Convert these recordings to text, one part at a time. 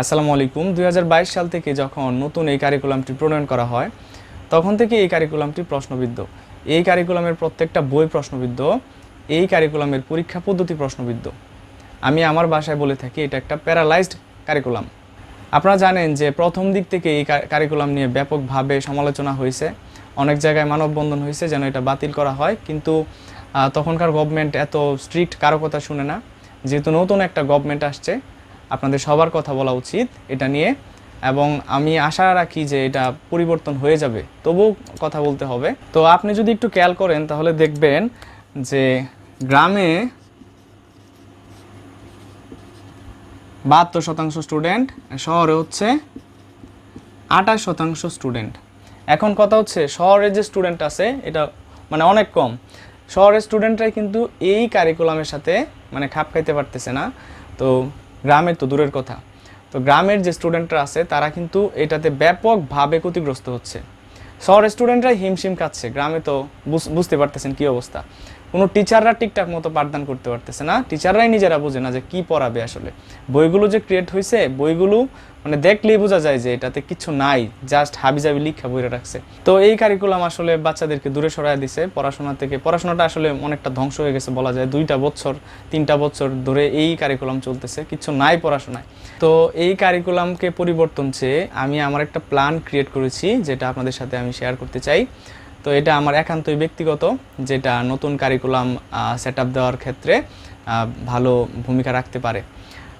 আসসালামু আলাইকুম। দুই হাজার বাইশ সাল থেকে যখন নতুন এই কারিকুলামটি প্রণয়ন করা হয়, তখন থেকে এই কারিকুলামটি প্রশ্নবিদ্ধ। এই কারিকুলামের প্রত্যেকটা বই প্রশ্নবিদ্ধ, এই কারিকুলামের পরীক্ষা পদ্ধতি প্রশ্নবিদ্ধ। আমি আমার বাসায় বলে থাকি, এটা একটা প্যারালাইজড কারিকুলাম আপনারা জানেন যে প্রথম দিক থেকে এই কারিকুলাম নিয়ে ব্যাপকভাবে সমালোচনা হয়েছে। অনেক জায়গায় মানববন্ধন হয়েছে যেন এটা বাতিল করা হয়, কিন্তু তখনকার গভর্নমেন্ট এত স্ট্রিক্ট কারও কথা শুনে না। যেহেতু নতুন একটা গভর্নমেন্ট আসছে আপনাদের সবার কথা বলা উচিত এটা নিয়ে। এবং আমি আশা রাখি যে এটা পরিবর্তন হয়ে যাবে। তবুও কথা বলতে হবে। তো আপনি যদি একটু খেয়াল করেন তাহলে দেখবেন যে গ্রামে বাহাত্তর শতাংশ স্টুডেন্ট, শহরে হচ্ছে আঠাশ শতাংশ স্টুডেন্ট। এখন কথা হচ্ছে শহরে যে স্টুডেন্ট আছে, এটা মানে অনেক কম। শহরের স্টুডেন্টরাই কিন্তু এই কারিকুলামের সাথে মানে খাপ খাইতে পারতেছে না। তো গ্রামের তো দূরের কথা। তো গ্রামের যে স্টুডেন্টরা আছে, তারা কিন্তু এটাতে ব্যাপকভাবে ক্ষতিগ্রস্ত হচ্ছে। শহরের স্টুডেন্টরাই হিমশিম খাচ্ছে। গ্রামে তো বুঝ- বুঝতে পারতেছেন কি অবস্থা। কোনো টিচাররা ঠিকঠাক মতো পাঠদান করতে পারতেছে না। টিচাররাই নিজেরা বোঝে না যে কি পড়াবে আসলে। বইগুলো যে ক্রিয়েট হয়েছে বইগুলো মানে দেখলেই বোঝা যায় যে এটাতে কিছু নাই জাস্ট হাবিজাবি লিখা বইরা রাখছে। তো এই কারিকুলাম আসলে বাচ্চাদেরকে দূরে সরায় দিছে। পড়াশোনা থেকে পড়াশোনাটা আসলে অনেকটা ধ্বংস হয়ে গেছে বলা যায়। দুইটা বছর, তিনটা বছর ধরে এই কারিকুলাম চলতেছে, কিছু নাই পড়াশোনায়। তো এই কারিকুলামকে পরিবর্তন চেয়ে আমি আমার একটা প্ল্যান ক্রিয়েট করেছি, যেটা আপনাদের সাথে আমি শেয়ার করতে চাই। তো এটা আমার একান্তই ব্যক্তিগত, যেটা নতুন কারিকুলাম সেট দেওয়ার ক্ষেত্রে ভালো ভূমিকা রাখতে পারে।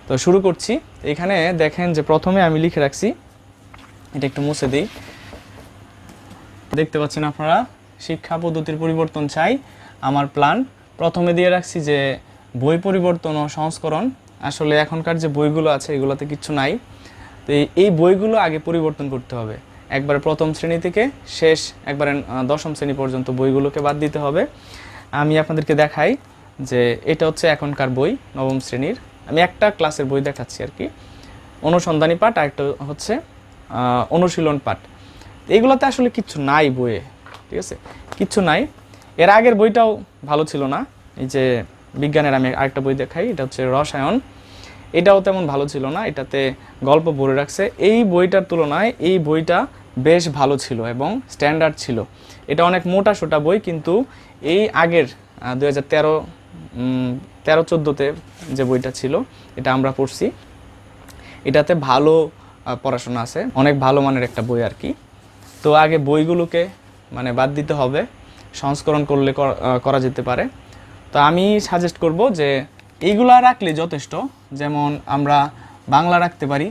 তো শুরু করছি। এখানে দেখেন যে প্রথমে আমি লিখে রাখছি, এটা একটু মুছে দিই। দেখতে পাচ্ছেন আপনারা, শিক্ষা পদ্ধতির পরিবর্তন চাই, আমার প্ল্যান প্রথমে দিয়ে রাখছি যে বই পরিবর্তন ও সংস্করণ। আসলে এখনকার যে বইগুলো আছে, এগুলোতে কিছু নাই। তো এই বইগুলো আগে পরিবর্তন করতে হবে। একবারে প্রথম শ্রেণি থেকে শেষ, একবারে দশম শ্রেণি পর্যন্ত বইগুলোকে বাদ দিতে হবে। আমি আপনাদেরকে দেখাই যে এটা হচ্ছে এখনকার বই, নবম শ্রেণির। আমি একটা ক্লাসের বই দেখাচ্ছি আর কি। অনুসন্ধানী পাঠ আর একটা হচ্ছে অনুশীলন পাঠ। এগুলোতে আসলে কিচ্ছু নাই বইয়ে, ঠিক আছে? কিচ্ছু নাই। এর আগের বইটাও ভালো ছিল না। এই যে বিজ্ঞানের আমি আরেকটা বই দেখাই, এটা হচ্ছে রসায়ন। এটাও তেমন ভালো ছিল না। এটাতে গল্প ভরে রাখছে। এই বইটার তুলনায় এই বইটা বেশ ভালো ছিল এবং স্ট্যান্ডার্ড ছিল। এটা অনেক মোটা সোটা বই, কিন্তু এই আগের দু হাজার তেরো তেরো চোদ্দোতে যে বইটা ছিল, এটা আমরা পড়ছি। এটাতে ভালো পড়াশোনা আছে, অনেক ভালো মানের একটা বই আর কি। তো আগে বইগুলোকে মানে বাদ দিতে হবে, সংস্করণ করলে করা যেতে পারে। তো আমি সাজেস্ট করব যে, এইগুলা রাখলে যথেষ্ট। যেমন আমরা বাংলা রাখতে পারি,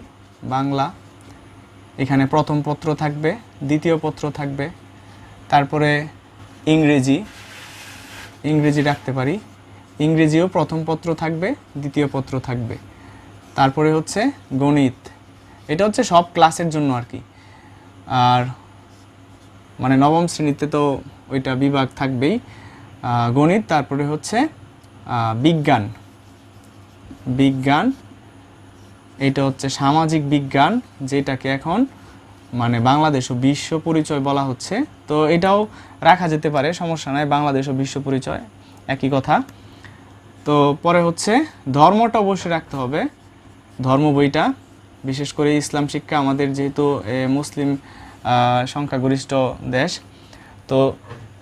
বাংলা এখানে প্রথম পত্র থাকবে, দ্বিতীয় পত্র থাকবে, তারপরে ইংরেজি ইংরেজি রাখতে পারি। ইংরেজিও প্রথম পত্র থাকবে, দ্বিতীয় পত্র থাকবে। তারপরে হচ্ছে গণিত। এটা হচ্ছে সব ক্লাসের জন্য আর কি। আর মানে নবম শ্রেণীতে তো ওইটা বিভাগ থাকবেই। গণিত, তারপরে হচ্ছে বিজ্ঞান। বিজ্ঞান এটা হচ্ছে সামাজিক বিজ্ঞান, যেটাকে এখন মানে বাংলাদেশ ও বিশ্ব পরিচয় বলা হচ্ছে। তো এটাও রাখা যেতে পারে, সমস্যা নাই, বাংলাদেশ ও বিশ্ব পরিচয়, একই কথা। তো পরে হচ্ছে ধর্মটা অবশ্যই রাখতে হবে, ধর্ম বইটা। বিশেষ করে ইসলাম শিক্ষা আমাদের যেহেতু মুসলিম সংখ্যাগরিষ্ঠ দেশ, তো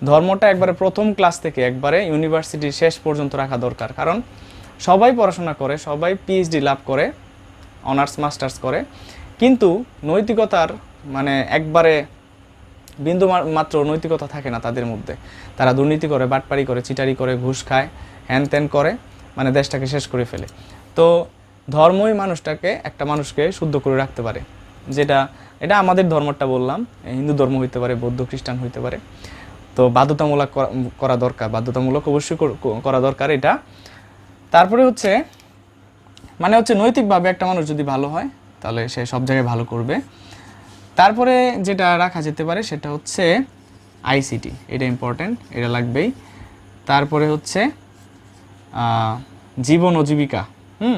ধর্মটা একবারে প্রথম ক্লাস থেকে একবারে ইউনিভার্সিটির শেষ পর্যন্ত রাখা দরকার। কারণ সবাই পড়াশোনা করে, সবাই পিএইচডি লাভ করে অনার্স, মাস্টার্স করে। কিন্তু নৈতিকতার মানে একবারে বিন্দু মাত্র নৈতিকতা থাকে না তাদের মধ্যে। তারা দুর্নীতি করে বাটপারি করে, চিটারি করে, ঘুষ খায়, হ্যান ত্যান করে মানে দেশটাকে শেষ করে ফেলে। তো ধর্মই মানুষটাকে একটা মানুষকে শুদ্ধ করে রাখতে পারে। যেটা, এটা আমাদের ধর্মটা বললাম হিন্দু ধর্ম হইতে পারে, বৌদ্ধ খ্রিস্টান হইতে পারে। তো বাধ্যতামূলক করা দরকার, বাধ্যতামূলক অবশ্যই করা দরকার এটা। তারপরে হচ্ছে মানে হচ্ছে নৈতিকভাবে একটা মানুষ যদি ভালো হয়, তাহলে সে সব জায়গায় ভালো করবে। তারপরে যেটা রাখা যেতে পারে সেটা হচ্ছে আইসিটি, এটা ইম্পর্ট্যান্ট এটা লাগবেই। তারপরে হচ্ছে জীবন ও জীবিকা, হুম?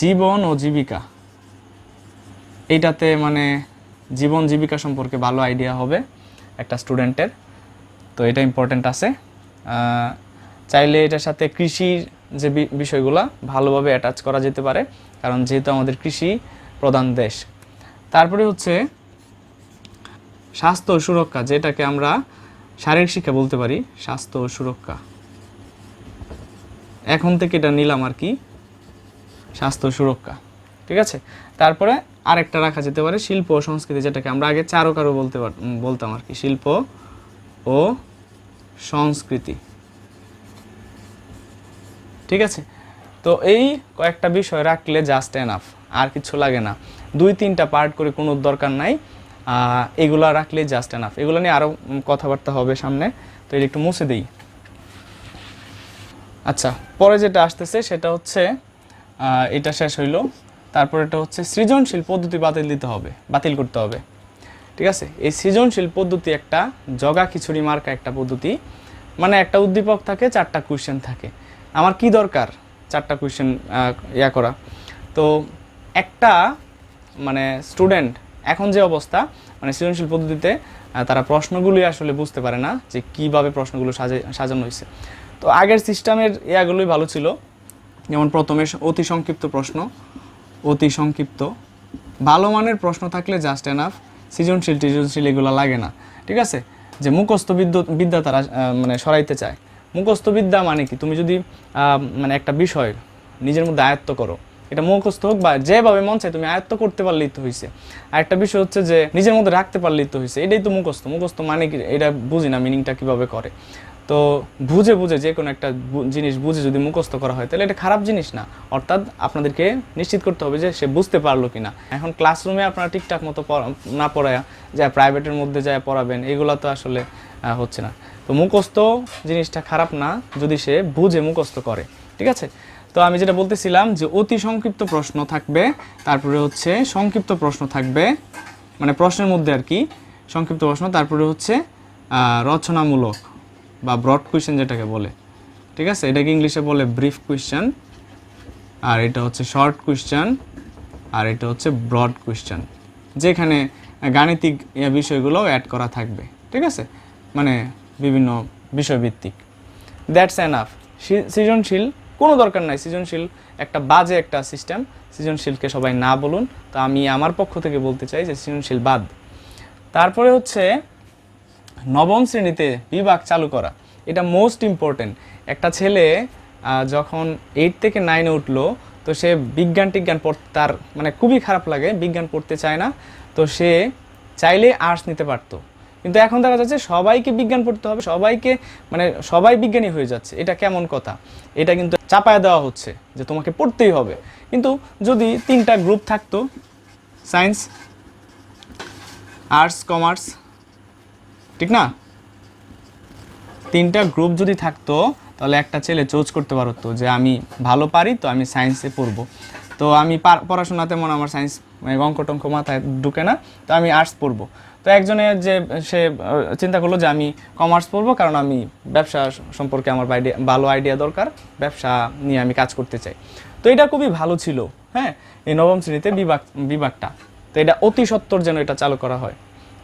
জীবন ও জীবিকা। এইটাতে মানে জীবন জীবিকা সম্পর্কে ভালো আইডিয়া হবে একটা স্টুডেন্টের তো এটা ইম্পর্ট্যান্ট আছে। চাইলে এটার সাথে কৃষির যে বিষয়গুলা ভালোভাবে অ্যাটাচ করা যেতে পারে, কারণ যেহেতু আমাদের কৃষি প্রধান দেশ। তারপরে হচ্ছে স্বাস্থ্য ও সুরক্ষা, যেটাকে আমরা শারীরিক শিক্ষা বলতে পারি, স্বাস্থ্য ও সুরক্ষা। এখন থেকে এটা নিলাম আর কি, স্বাস্থ্য সুরক্ষা, ঠিক আছে? তারপরে আরেকটা রাখা যেতে পারে, শিল্প ও সংস্কৃতি, যেটাকে আমরা আগে চারকারও বলতে পার- বলতাম আর কি, শিল্প ও সংস্কৃতি। ঠিক আছে? তো এই কয়েকটা বিষয় রাখলে জাস্ট এনাফ আর কিছু লাগে না। দুই, তিনটা পার্ট করে কোনো দরকার নাই। এগুলো রাখলে জাস্ট এনাফ এগুলো নিয়ে আরও কথাবার্তা হবে সামনে। তো এটা একটু মুছে দিই। আচ্ছা পরে যেটা আসতেছে সেটা হচ্ছে এটা শেষ হইল। তারপর এটা হচ্ছে সৃজনশীল পদ্ধতি বাতিল দিতে হবে, বাতিল করতে হবে। ঠিক আছে? এই সৃজনশীল পদ্ধতি একটা, জগা খিচুড়ি মার্কা একটা পদ্ধতি। মানে একটা উদ্দীপক থাকে, চারটা কোয়েশ্চেন থাকে। আমার কি দরকার? চারটা কোয়েশ্চেন ইয়া করা। তো একটা মানে স্টুডেন্ট এখন যে অবস্থা মানে সৃজনশীল পদ্ধতিতে তারা প্রশ্নগুলি আসলে বুঝতে পারে না যে কীভাবে প্রশ্নগুলো সাজে, সাজানো হয়েছে। তো আগের সিস্টেমের ইয়াগুলোই ভালো ছিল। যেমন প্রথমে অতি সংক্ষিপ্ত প্রশ্ন, অতি সংক্ষিপ্ত। ভালো মানের প্রশ্ন থাকলে জাস্ট এনাফ সৃজনশীল টিজনশীল এগুলো লাগে না। ঠিক আছে? যে মুখস্থ বিদ্যা বিদ্যা তারা মানে সরাইতে চায়। মুখস্থ বিদ্যা মানে কি? তুমি যদি মানে একটা বিষয় নিজের মধ্যে আয়ত্ত করো, এটা মুখস্থ হোক বা যেভাবে মন চায় তুমি আয়ত্ত করতে পারলেই তো হয়েছে আর একটা বিষয় হচ্ছে যে নিজের মধ্যে রাখতে পারলেই তো হয়েছে এটাই তো মুখস্থ। মুখস্থ মানে কি? এটা বুঝি না মিনিংটা কীভাবে করে। তো বুঝে বুঝে যে কোনো একটা জিনিস বুঝে যদি মুখস্থ করা হয়, তাহলে এটা খারাপ জিনিস না। অর্থাৎ আপনাদেরকে নিশ্চিত করতে হবে যে সে বুঝতে পারল কিনা। এখন ক্লাসরুমে আপনারা ঠিকঠাক মতো না পড়ায়, যা প্রাইভেটের মধ্যে যায় পড়াবেন, এগুলো তো আসলে হচ্ছে না। তো মুখস্থ জিনিসটা খারাপ না, যদি সে বুঝে মুখস্থ করে, ঠিক আছে? তো আমি যেটা বলতেছিলাম যে অতি সংক্ষিপ্ত প্রশ্ন থাকবে, তারপরে হচ্ছে সংক্ষিপ্ত প্রশ্ন থাকবে মানে প্রশ্নের মধ্যে আর কি, সংক্ষিপ্ত প্রশ্ন, তারপরে হচ্ছে রচনামূলক বা ব্রড কোয়েশ্চেন যেটাকে বলে, ঠিক আছে? এটাকে ইংলিশে বলে ব্রিফ কোয়েশ্চেন আর এটা হচ্ছে শর্ট কোয়েশ্চেন আর এটা হচ্ছে ব্রড কোয়েশ্চেন যেখানে গাণিতিক বিষয়গুলো অ্যাড করা থাকবে, ঠিক আছে? মানে বিভিন্ন বিষয়ভিত্তিক। দ্যাটস এনাফ সৃজনশীল, কোনো দরকার নাই। সৃজনশীল একটা বাজে একটা সিস্টেম সৃজনশীলকে সবাই না বলুন। তো আমি আমার পক্ষ থেকে বলতে চাই যে সৃজনশীল বাদ। তারপরে হচ্ছে নবম শ্রেণীতে বিভাগ চালু করা। এটা মোস্ট ইম্পর্টেন্ট একটা ছেলে যখন এইট থেকে নাইনে উঠল, তো সে বিজ্ঞান টিজ্ঞান পড়তে তার মানে খুবই খারাপ লাগে। বিজ্ঞান পড়তে চায় না। তো সে চাইলে আর্টস নিতে পারতো। কিন্তু এখন দেখা যাচ্ছে সবাইকে বিজ্ঞান পড়তে হবে, সবাইকে মানে সবাই বিজ্ঞানী হয়ে যাচ্ছে। এটা কেমন কথা? এটা কিন্তু চাপায় দেওয়া হচ্ছে যে তোমাকে পড়তেই হবে। কিন্তু যদি তিনটা গ্রুপ থাকতো সায়েন্স আর্টস কমার্স ঠিক না? তিনটা গ্রুপ যদি থাকতো, তাহলে একটা ছেলে চুজ করতে পারতো যে আমি ভালো পারি, তো আমি সায়েন্সে পড়ব। তো আমি পার- পড়াশোনা তেমন আমার সায়েন্স মানে অঙ্ক টঙ্ক মাথায় ঢুকে না, তো আমি আর্টস পড়ব। তো একজনের যে, সে চিন্তা করল যে আমি কমার্স পড়ব কারণ আমি ব্যবসা সম্পর্কে আমার ভালো আইডিয়া দরকার, ব্যবসা নিয়ে আমি কাজ করতে চাই। তো এটা খুবই ভালো ছিল হ্যাঁ এই নবম শ্রেণীতে বিভাগ, বিভাগটা। তো এটা অতি সত্বর যেন এটা চালু করা হয়।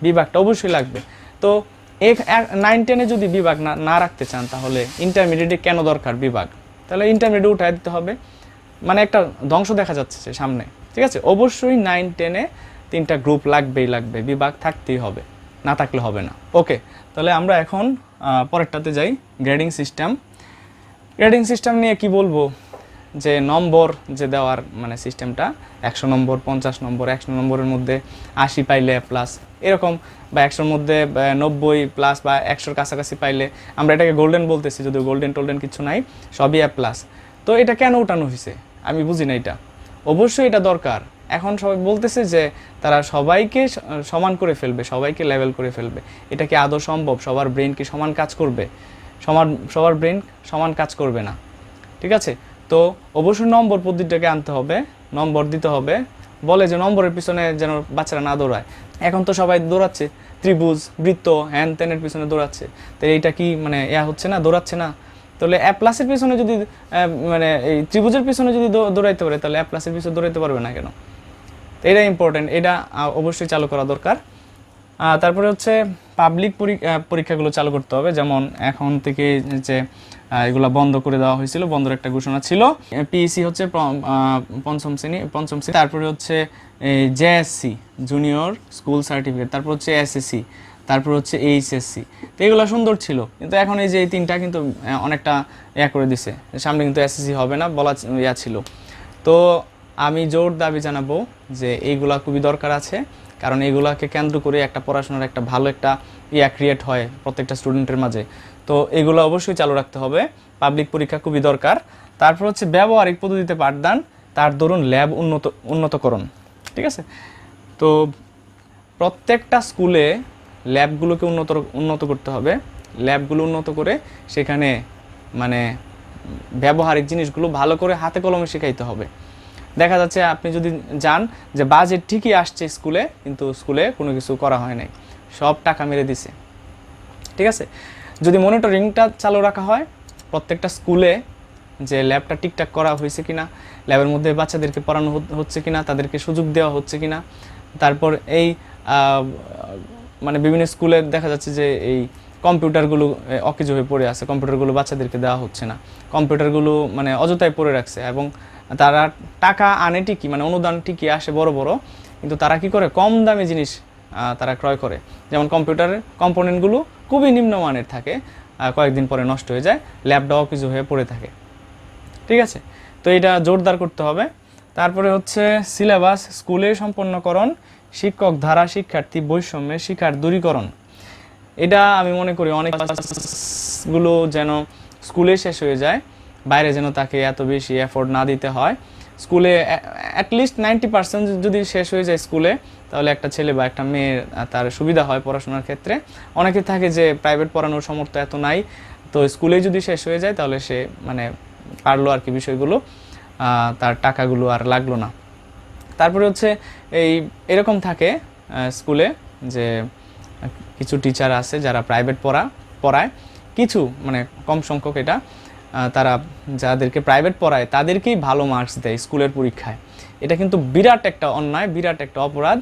বিভাগটা অবশ্যই লাগবে। তো এক নাইন টেনে যদি বিভাগ না না রাখতে চান তাহলে ইন্টারমিডিয়েটে কেন দরকার বিভাগ? তাহলে ইন্টারমিডিয়েট উঠাই দিতে হবে। মানে একটা ধ্বংস দেখা যাচ্ছে সামনে, ঠিক আছে? অবশ্যই নাইন টেনে তিনটা গ্রুপ লাগবেই লাগবে, বিভাগ থাকতেই হবে, না থাকলে হবে না। ওকে তাহলে আমরা এখন পরেরটাতে যাই গ্রেডিং সিস্টেম গ্রেডিং সিস্টেম নিয়ে কি বলব? যে নম্বর যে দেওয়ার মানে সিস্টেমটা একশো নম্বর, পঞ্চাশ নম্বর, একশো নম্বরের মধ্যে আশি পাইলে প্লাস এরকম, বা একশোর মধ্যে নব্বই প্লাস বা একশোর কাছাকাছি পাইলে, আমরা এটাকে গোল্ডেন বলতেছি, যদিও গোল্ডেন টোল্ডেন কিছু নাই, সবই অ্যাপ প্লাস তো এটা কেন উঠানো হয়েছে আমি বুঝি না এটা। অবশ্যই এটা দরকার। এখন সবাই বলতেছে যে তারা সবাইকে সমান করে ফেলবে, সবাইকে লেভেল করে ফেলবে। এটা কি আদৌ সম্ভব? সবার ব্রেন কি সমান কাজ করবে? সমান, সবার ব্রেন সমান কাজ করবে না। ঠিক আছে? তো অবশ্যই নম্বর পদ্ধতিটাকে আনতে হবে, নম্বর দিতে হবে। বলে যে নম্বরের পিছনে যেন বাচ্চারা না দৌড়ায়। এখন তো সবাই দৌড়াচ্ছে। ত্রিভুজ, বৃত্ত হ্যান ত্যানের পিছনে দৌড়াচ্ছে। তো এইটা কি মানে ইয়া হচ্ছে না? দৌড়াচ্ছে না? তাহলে অ্যাপ প্লাসের পিছনে যদি মানে এই ত্রিভুজের পিছনে যদি দৌড়াইতে পারে, তাহলে অ্যাপ প্লাসের পিছনে দৌড়াইতে পারবে না কেন? এটা ইম্পর্টেন্ট এটা অবশ্যই চালু করা দরকার। তারপরে হচ্ছে পাবলিক পরীক্ষাগুলো চালু করতে হবে। যেমন এখন থেকে যে এগুলো বন্ধ করে দেওয়া হয়েছিল, বন্ধের একটা ঘোষণা ছিল। পিইসি হচ্ছে পঞ্চম শ্রেণি পঞ্চম শ্রেণি। তারপরে হচ্ছে জেএসসি জুনিয়র স্কুল সার্টিফিকেট তারপর হচ্ছে এসএসসি তারপর হচ্ছে এইচএসসি তো এগুলো সুন্দর ছিল। কিন্তু এখন এই যে, এই তিনটা কিন্তু অনেকটা ইয়া করে দিছে। সামনে কিন্তু এসএসসি হবে না, বলা ইয়া ছিল। তো আমি জোর দাবি জানাব যে এইগুলা খুবই দরকার আছে, কারণ এইগুলাকে কেন্দ্র করে একটা পড়াশোনার একটা ভালো একটা ইয়া ক্রিয়েট হয় প্রত্যেকটা স্টুডেন্টের মাঝে। তো এগুলো অবশ্যই চালু রাখতে হবে পাবলিক পরীক্ষা খুবই দরকার। তারপর হচ্ছে ব্যবহারিক পদ্ধতিতে পাঠদান, তার দরুন ল্যাব উন্নত, উন্নতকরণ, ঠিক আছে? তো প্রত্যেকটা স্কুলে ল্যাবগুলোকে উন্নত উন্নত করতে হবে। ল্যাবগুলো উন্নত করে সেখানে মানে ব্যবহারিক জিনিসগুলো ভালো করে হাতে কলমে শেখাইতে হবে। দেখা যাচ্ছে আপনি যদি যান যে বাজেট ঠিকই আসছে স্কুলে, কিন্তু স্কুলে কোনো কিছু করা হয় নাই। সব টাকা মেরে দিছে। ঠিক আছে? যদি মনিটরিংটা চালু রাখা হয়, প্রত্যেকটা স্কুলে যে ল্যাবটা ঠিকঠাক করা হয়েছে কিনা, ল্যাবের মধ্যে বাচ্চাদেরকে পড়ানো হচ্ছে কিনা, তাদেরকে সুযোগ দেওয়া হচ্ছে কিনা, তারপর এই মানে বিভিন্ন স্কুলে দেখা যাচ্ছে যে এই কম্পিউটারগুলো অকেজো হয়ে পড়ে আছে, কম্পিউটারগুলো বাচ্চাদেরকে দেওয়া হচ্ছে না। কম্পিউটারগুলো মানে অযথায় পড়ে রাখছে এবং তারা টাকা আনে ঠিকই মানে অনুদান ঠিকই আসে বড় বড়, কিন্তু তারা কি করে? কম দামি জিনিস তারা ক্রয় করে। যেমন কম্পিউটারের কম্পোনেন্টগুলো খুবই নিম্নমানের থাকে কয়েকদিন পরে নষ্ট হয়ে যায় ল্যাপটপ কিছু হয়ে পড়ে থাকে। ঠিক আছে? তো এটা জোরদার করতে হবে। তারপরে হচ্ছে সিলেবাস, স্কুলে সম্পন্নকরণ, শিক্ষক ধারা, শিক্ষার্থী বৈষম্যের শিক্ষার দূরীকরণ। এটা আমি মনে করি অনেকগুলো যেন স্কুলে শেষ হয়ে যায়। বাইরে যেন তাকে এত বেশি এফোর্ড না দিতে হয়। স্কুলে অ্যাটলিস্ট নাইনটি পার্সেন্ট যদি শেষ হয়ে যায় স্কুলে, তাহলে একটা ছেলে বা একটা মেয়ের তার সুবিধা হয় পড়াশোনার ক্ষেত্রে। অনেকে থাকে যে প্রাইভেট পড়ানোর সামর্থ্য এত নাই, তো স্কুলে যদি শেষ হয়ে যায়, তাহলে সে মানে পারল আর কি বিষয়গুলো তার টাকাগুলো আর লাগল না। তারপরে হচ্ছে এই, এরকম থাকে স্কুলে যে কিছু টিচার আছে যারা প্রাইভেট পড়া, পড়ায়। কিছু মানে কম সংখ্যক এটা। তারা যাদেরকে প্রাইভেট পড়ায়, তাদেরকেই ভালো মার্কস দেয় স্কুলের পরীক্ষায়। এটা কিন্তু বিরাট একটা অন্যায়, বিরাট একটা অপরাধ।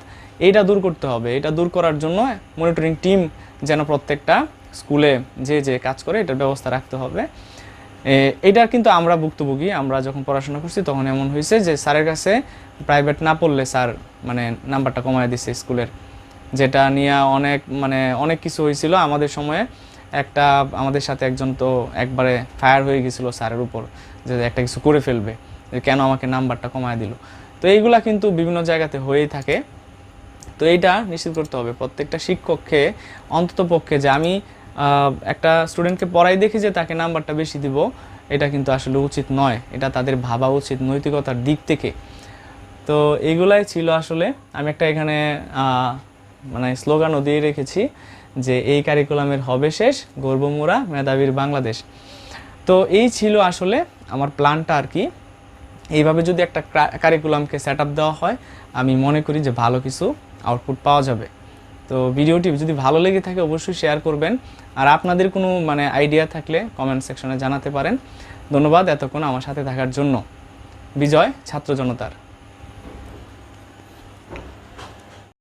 এইটা দূর করতে হবে। এটা দূর করার জন্য মনিটরিং টিম যেন প্রত্যেকটা স্কুলে যে যে কাজ করে, এটার ব্যবস্থা রাখতে হবে। এটার কিন্তু আমরা ভুক্তভোগী। আমরা যখন পড়াশোনা করছি, তখন এমন হয়েছে যে স্যারের কাছে প্রাইভেট না পড়লে স্যার মানে নাম্বারটা কমায় দিছে স্কুলের। যেটা নিয়ে অনেক মানে অনেক কিছু হয়েছিল আমাদের সময়ে। একটা আমাদের সাথে একজন তো একবারে ফায়ার হয়ে গেছিল স্যারের উপর যে একটা কিছু করে ফেলবে। যে কেন আমাকে নাম্বারটা কমায় দিল? তো এইগুলা কিন্তু বিভিন্ন জায়গাতে হয়েই থাকে। তো এইটা নিশ্চিত করতে হবে প্রত্যেকটা শিক্ষককে অন্তত পক্ষে যে আমি একটা স্টুডেন্টকে পড়াই দেখি যে তাকে নাম্বারটা বেশি দিব, এটা কিন্তু আসলে উচিত নয়। এটা তাদের ভাবা উচিত নৈতিকতার দিক থেকে। তো এইগুলাই ছিল আসলে। আমি একটা এখানে মানে স্লোগানও দিয়ে রেখেছি। যে এই কারিকুলামের হবে শেষ, গর্বমোরা মেধাবীর বাংলাদেশ। তো এই ছিল আসলে আমার প্ল্যানটা আর কি। এইভাবে যদি একটা কারিকুলামকে সেট আপ দেওয়া হয়, আমি মনে করি যে ভালো কিছু আউটপুট পাওয়া যাবে। তো ভিডিওটি যদি ভালো লেগে থাকে, অবশ্যই শেয়ার করবেন। আর আপনাদের কোনো মানে আইডিয়া থাকলে কমেন্ট সেকশনে জানাতে পারেন। ধন্যবাদ এতক্ষণ আমার সাথে থাকার জন্য। বিজয়, ছাত্র জনতার।